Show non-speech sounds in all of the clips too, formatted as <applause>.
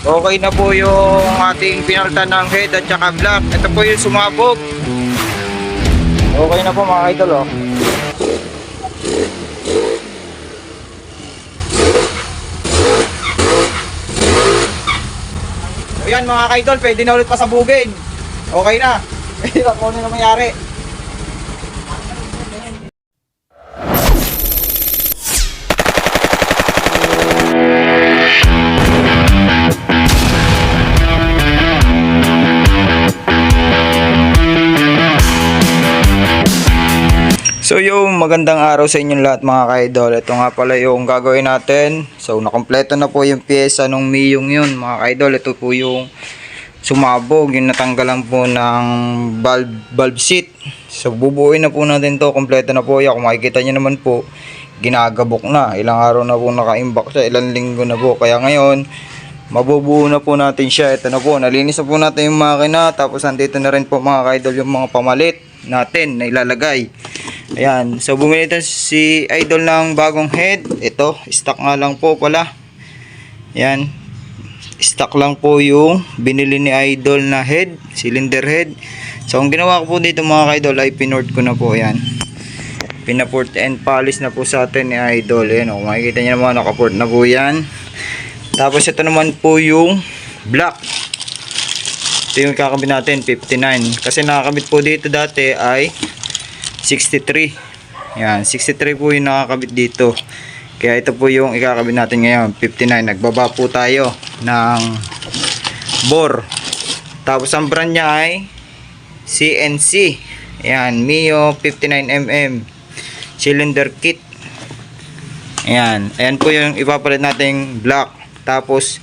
Okay na po yung ating pinaltan ng head at saka block. Ito po yung sumabog. Okay na po mga idol oh. Ayan mga idol, pwede na ulit pasabugin. Okay na. <laughs> Pwede na po na nangyari. So yung magandang araw sa inyong lahat mga ka-idol. Ito nga pala yung gagawin natin. So nakompleto na po yung pyesa nung Miyong yun mga ka-idol. Ito po yung sumabog, yung natanggalan po ng valve, valve seat. So bubuuin na po natin to kompleto na po yan. Kung makikita nyo naman po, ginagabok na. Ilang araw na po naka-imbak siya, ilang linggo na po. Kaya ngayon, mabubuo na po natin siya. Ito na po, nalinis na po natin yung makina. Tapos andito na rin po mga ka-idol yung mga pamalit natin na ilalagay. Ayan, so bumili ito si Idol ng bagong head. Ito, stock nga lang po pala. Ayan, stock lang po yung binili ni Idol na head, cylinder head. So ang ginawa ko po dito mga idol ay pinort ko na po yan. Pinaport and polish na po sa atin ni Idol. Ayan o, makikita nyo naman nakaport na po yan. Tapos ito naman po yung black. Ito yung kakabit natin, 59. Kasi nakakabit po dito dati ay 63. Yan, 63 po yung nakakabit dito. Kaya ito po yung ikakabit natin ngayon, 59. Nagbaba po tayo ng bore. Tapos ang brand niya ay CNC. Yan, Mio 59mm cylinder kit. Ayan, ayan po yung ipapalit nating black. Tapos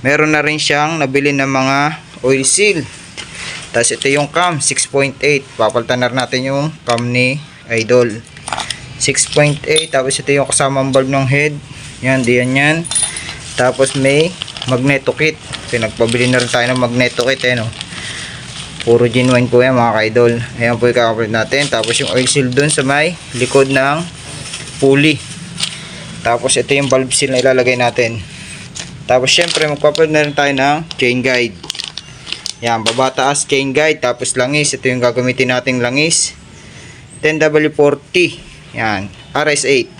meron na rin siyang nabili ng mga oil seal. Tapos ito yung cam, 6.8. Papalitan na natin yung cam ni Idol. 6.8. Tapos ito yung kasamang bulb ng head. Yan, diyan yan. Tapos may magneto kit. Pinagpabili na rin tayo ng magneto kit. Eh, no? Puro genuine po yan mga ka-idol. Ayan po yung natin. Tapos yung oil seal dun sa may likod ng pulley. Tapos ito yung valve seal na ilalagay natin. Tapos syempre magpapalit na rin tayo ng chain guide. Yan, baba taas chain guide, tapos langis. Ito yung gagamitin nating langis. 10W40. Yan, RS8.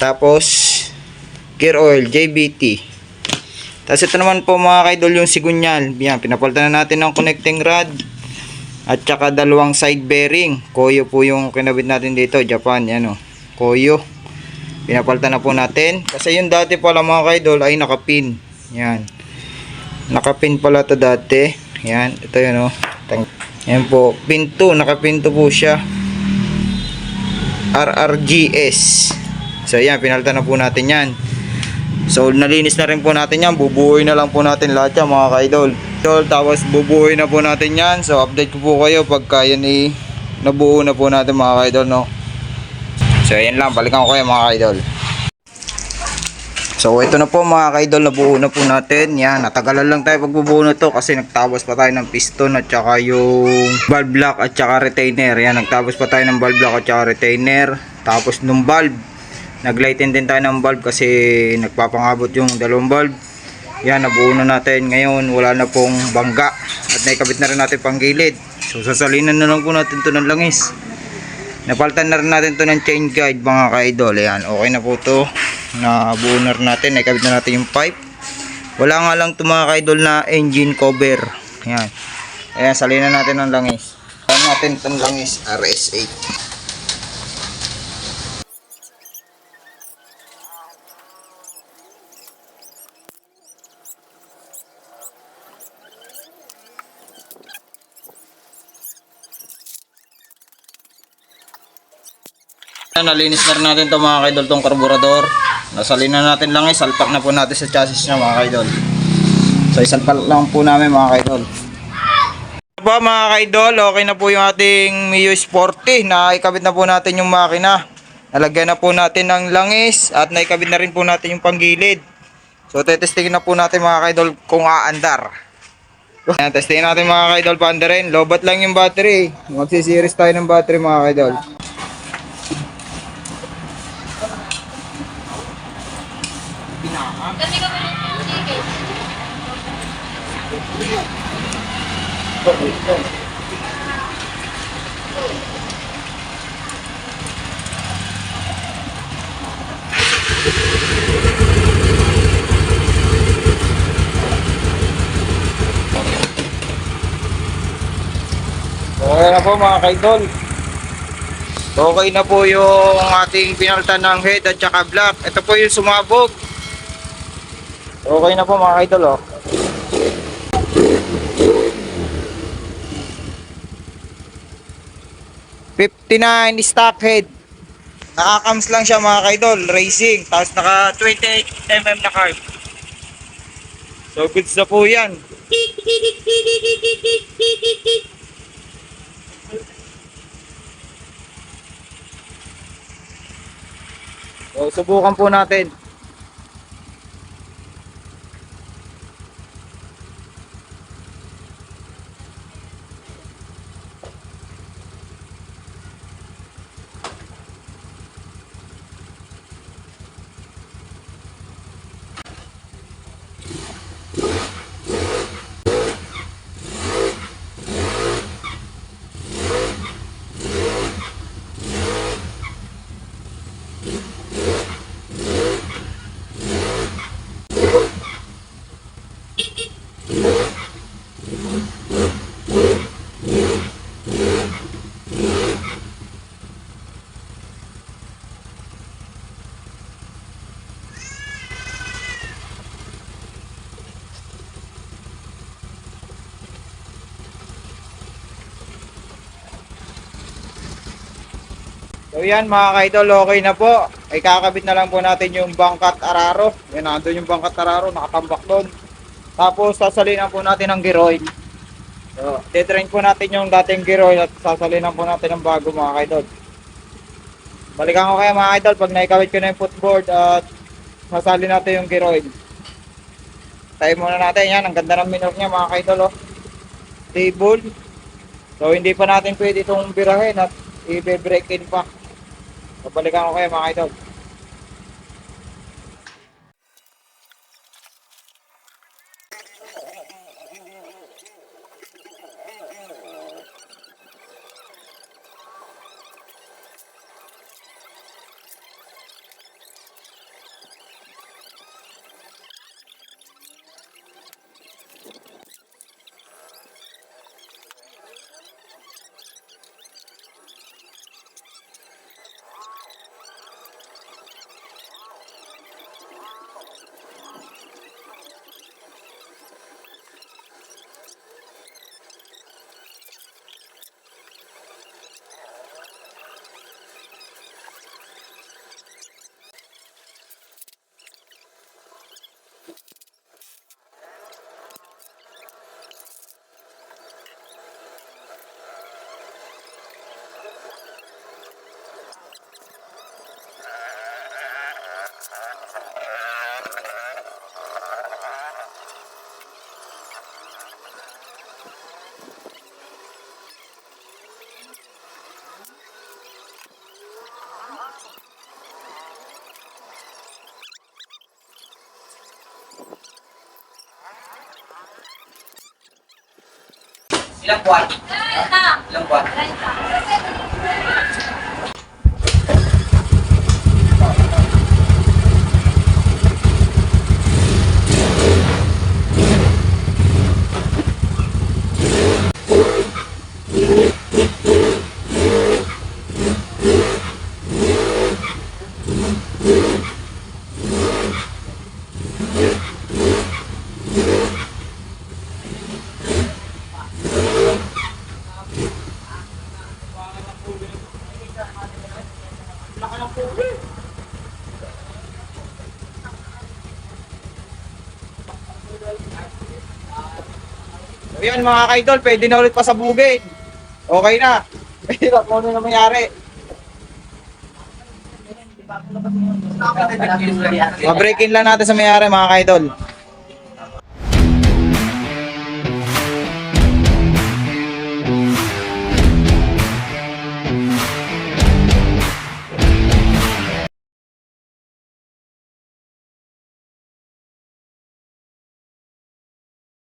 Tapos, gear oil, JBT. Tapos ito naman po mga kaidol yung sigunyal. Yan, pinapalitan na natin ng connecting rod. At saka dalawang side bearing. Koyo po yung kinabit natin dito, Japan. Yan o, Koyo. Pinapalitan na po natin. Kasi yung dati pala mga kaidol ay nakapin. Yan nakapin pala to dati. Yan ito yun oh. Yan po pinto nakapinto po siya. RRGS so yan pinalitan na po natin yan. So nalinis na rin po natin yan. Bubuoy na lang po natin lahat yan mga kaidol. So, tapos bubuoy na po natin yan. So update ko po kayo pagka yan i nabuo na po natin mga kaidol no? So yan lang. Balikan ko kayo mga kaidol So ito na po mga kaidol nabuo na po natin. Yan, natagalan lang tayo pagbubuo na to kasi nagtabas pa tayo ng piston at saka yung valve block at saka retainer. Yan, nagtabas pa tayo ng valve block at saka retainer. Tapos nung valve, naglighten din tayo ng valve kasi nagpapangabot yung dalawang valve. Yan, nabuo na natin. Ngayon, wala na pong bangga at naikabit na rin natin pang gilid. So sasalinan na lang po natin to ng langis. Napalitan na rin natin to ng chain guide mga ka-idol. Ayan, okay na po to. Na rin natin. Nakabit na natin yung pipe. Wala nga lang to mga ka-idol na engine cover. Ayan. Ayan, salinan natin ng langis. Ayan natin itong langis RS8. Nalinis na rin natin ito mga kaidol tong karburador. Nasalin na natin lang eh. Salpak na po natin sa chassis niya mga kaidol. So isalpak lang po namin mga kaidol. Po mga kaidol, okay na po yung ating Mio Sporty. Naikabit na po natin yung makina. Nalagyan na po natin ng langis at naikabit na rin po natin yung panggilid. So tetestingin na po natin mga kaidol kung aandar. Ayan, testingin natin mga kaidol paanda rin. Lobat lang yung battery. Magsisiris tayo ng battery mga kaidol. Kasi kami ticket. Okay na po mga kaidol. Okay na po yung ating pinaltan ng head at saka block. Ito po yung sumabog. Okay na po mga kaidol oh. Fifty-nine stock head. Nakakams lang siya mga kaidol, racing. Tapos naka 28mm na carb. So goods na po yan. So, subukan po natin. Yan mga kaidol, okay na po. Ay kakabit na lang po natin yung bangkat araro. Yan nandun yung bangkat araro, nakatambak doon. Tapos sasalinan po natin ang giroid. So, titrain po natin yung dating giroid at sasalinan po natin ang bago mga kaidol. Balikan ko kaya mga idol pag naikawit ko na yung footboard at sasali natin yung giroid. Tayo muna natin yan. Ang ganda ng minor niya mga kaidol. Oh. Stable. So hindi pa natin pwede itong birahin at i-break in pa. Babalikan ko kayo mga idol. Ilang buwan? Ilang buwan? So yan mga kaidol, pwede na ulit pasabugin. Okay na. <laughs> Hirap mo na nangyari. Ma-break in lang natin sa mayari mga kaidol.